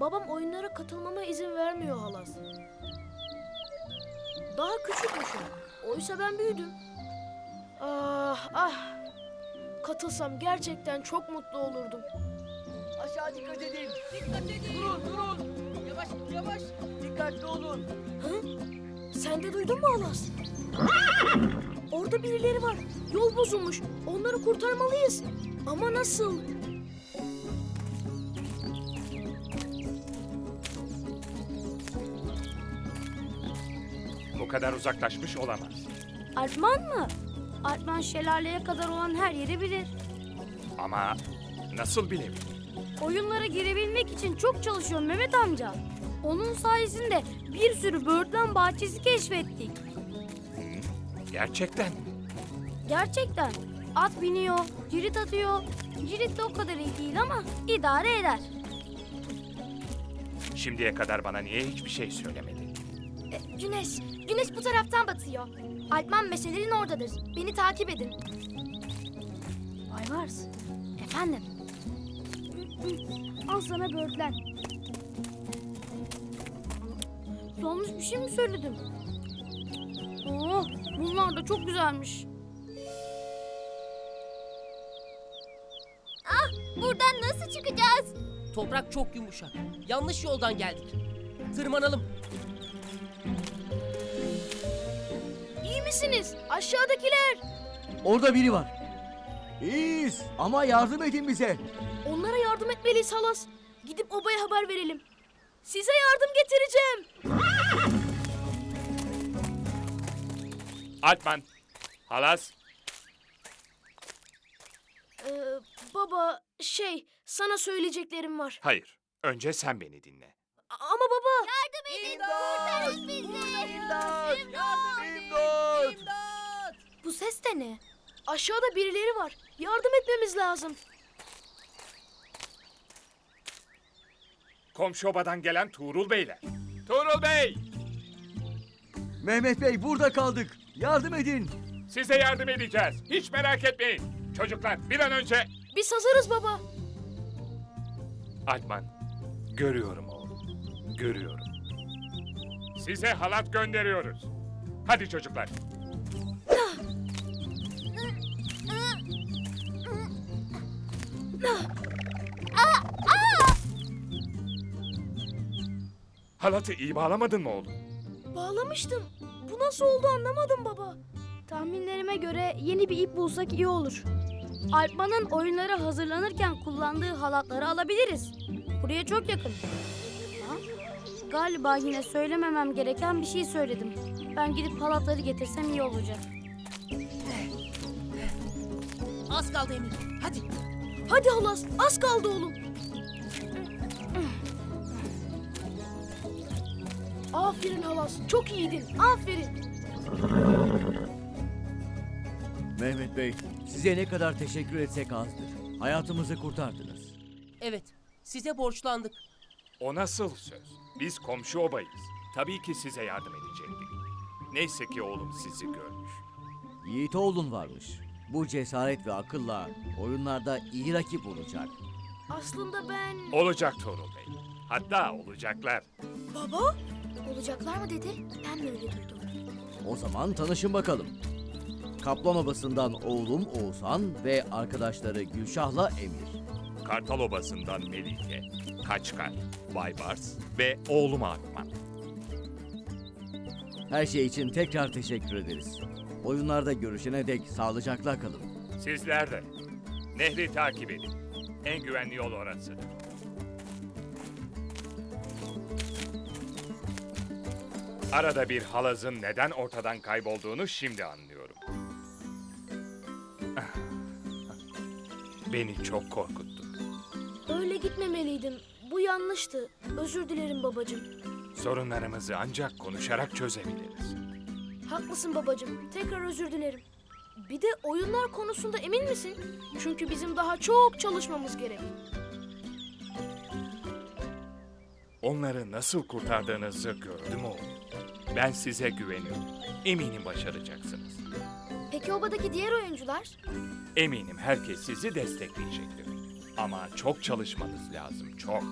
Babam oyunlara katılmama izin vermiyor halas. Daha küçükmüşüm. Oysa ben büyüdüm. Ah ah. Katılsam gerçekten çok mutlu olurdum. Aşağı dikkat edin. Dikkat edin. Durun durun. Yavaş yavaş. Dikkatli olun. Hı? Sen de duydun mu Alas? Orada birileri var. Yol bozulmuş. Onları kurtarmalıyız. Ama nasıl? Kadar uzaklaşmış olamaz. Alpman mı? Alpman şelaleye kadar olan her yeri bilir. Ama nasıl bilebilir? Oyunlara girebilmek için çok çalışıyor Mehmet amca. Onun sayesinde bir sürü böğürtlen bahçesi keşfettik. Gerçekten mi? Gerçekten. At biniyor, cirit atıyor. Cirit de o kadar iyi değil ama idare eder. Şimdiye kadar bana niye hiçbir şey Güneş, güneş bu taraftan batıyor. Alpman meşelerin oradadır. Beni takip edin. Baybars. Efendim. Al sana böğürtlen. Yanlış bir şey mi söyledim? Oh, bunlar da çok güzelmiş. Buradan nasıl çıkacağız? Toprak çok yumuşak. Yanlış yoldan geldik. Tırmanalım. Misiniz? Aşağıdakiler. Orada biri var. İyiyiz ama yardım edin bize. Onlara yardım etmeliyiz halas. Gidip obaya haber verelim. Size yardım getireceğim. Alpman, Halas, Ee, baba şey sana söyleyeceklerim var. hayır. Önce sen beni dinle. Ama baba Kurtarın bizi. İmdat! Yardım edin! İmdat! Bu ses de ne? aşağıda birileri var. Yardım etmemiz lazım. Komşu obadan gelen Tuğrul Beyler. Tuğrul Bey, Mehmet Bey burada kaldık. Yardım edin. size yardım edeceğiz. Hiç merak etmeyin. Çocuklar bir an önce... Biz hazırız baba. Alpman, görüyorum oğlum. Görüyorum. Size halat gönderiyoruz. Hadi çocuklar. Halatı iyi bağlamadın mı oğlum? Bağlamıştım. Bu nasıl oldu anlamadım baba. Tahminlerime göre yeni bir ip bulsak iyi olur. Alpman'ın oyunlara hazırlanırken kullandığı halatları alabiliriz. Buraya çok yakın. Ha? Galiba yine söylememem gereken bir şey söyledim. Ben gidip halatları getirsem iyi olacak. Az kaldı Emir. Hadi. Hadi halas az kaldı oğlum. Aferin halas çok iyiydin aferin. Mehmet Bey size ne kadar teşekkür etsek azdır. Hayatımızı kurtardınız. Evet. Size borçlandık. O nasıl söz? Biz komşu obayız. Tabii ki size yardım edecektik. Neyse ki oğlum sizi görmüş. Yiğit oğlun varmış. Bu cesaret ve akılla oyunlarda iyi rakip olacak. Aslında ben... Olacak Tuğrul Bey. Hatta olacaklar. Baba? Olacaklar mı dedi? Ben de öyle duydum. O zaman tanışın bakalım. Kaplan Obası'ndan oğlum Oğuzhan ve arkadaşları Gülşah'la Emir. Kartal Obası'ndan Melike, Kaçkar, Baybars ve oğlum Akman. Her şey için tekrar teşekkür ederiz. Oyunlarda görüşene dek sağlıcakla kalın. Sizler de. Nehri takip edin. En güvenli yol orasıdır. Arada bir halazın neden ortadan kaybolduğunu şimdi anlıyorum. Beni çok korkuttu. Öyle gitmemeliydim. Bu yanlıştı. Özür dilerim babacığım. Sorunlarımızı ancak konuşarak çözebiliriz. Haklısın babacığım. Tekrar özür dilerim. Bir de oyunlar konusunda emin misin? Çünkü bizim daha çok çalışmamız gerek. Onları nasıl kurtardığınızı gördüm oğlum. Ben size güveniyorum. Eminim başaracaksınız. Peki obadaki diğer oyuncular? Eminim herkes sizi destekleyecektir. Ama çok çalışmanız lazım, çok.